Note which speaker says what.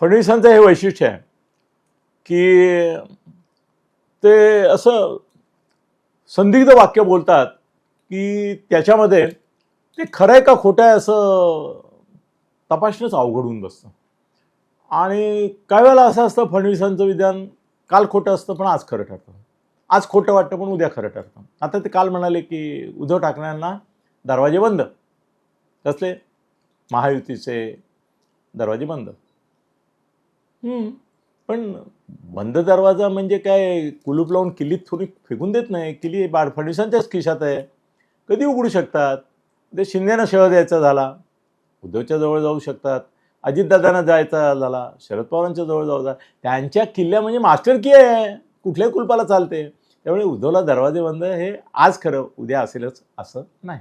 Speaker 1: फडणवीसांचं हे वैशिष्ट्य आहे की ते असं संदिग्ध वाक्य बोलतात की त्याच्यामध्ये ते खरं आहे का खोटं आहे असं तपासणंच अवघड होऊन बसतं. आणि काही वेळेला असं असतं फडणवीसांचं विधान काल खोटं असतं पण आज खरं ठरतं. आज खोटं वाटतं पण उद्या खरं ठरतं. आता ते काल म्हणाले की उद्धव ठाकरेंना दरवाजे बंद. कसले? महायुतीचे दरवाजे बंद. पण बंद दरवाजा म्हणजे काय कुलूप लावून किल्लीत थोडी फेकून देत नाही. किल्ली बाळ फडणवीसांच्याच खिशात आहे. कधी उघडू शकतात? ते शिंदेना शह द्यायचा झाला. उद्धवच्या जवळ जाऊ शकतात. अजितदादांना जायचा झाला. शरद पवारांच्या जवळ जाऊ झाला. त्यांच्या किल्ल्या म्हणजे मास्टर की आहे. कुठल्याही कुलपाला चालते. त्यामुळे उद्धवला दरवाजे बंद हे आज खरं उद्या असेलच असं नाही.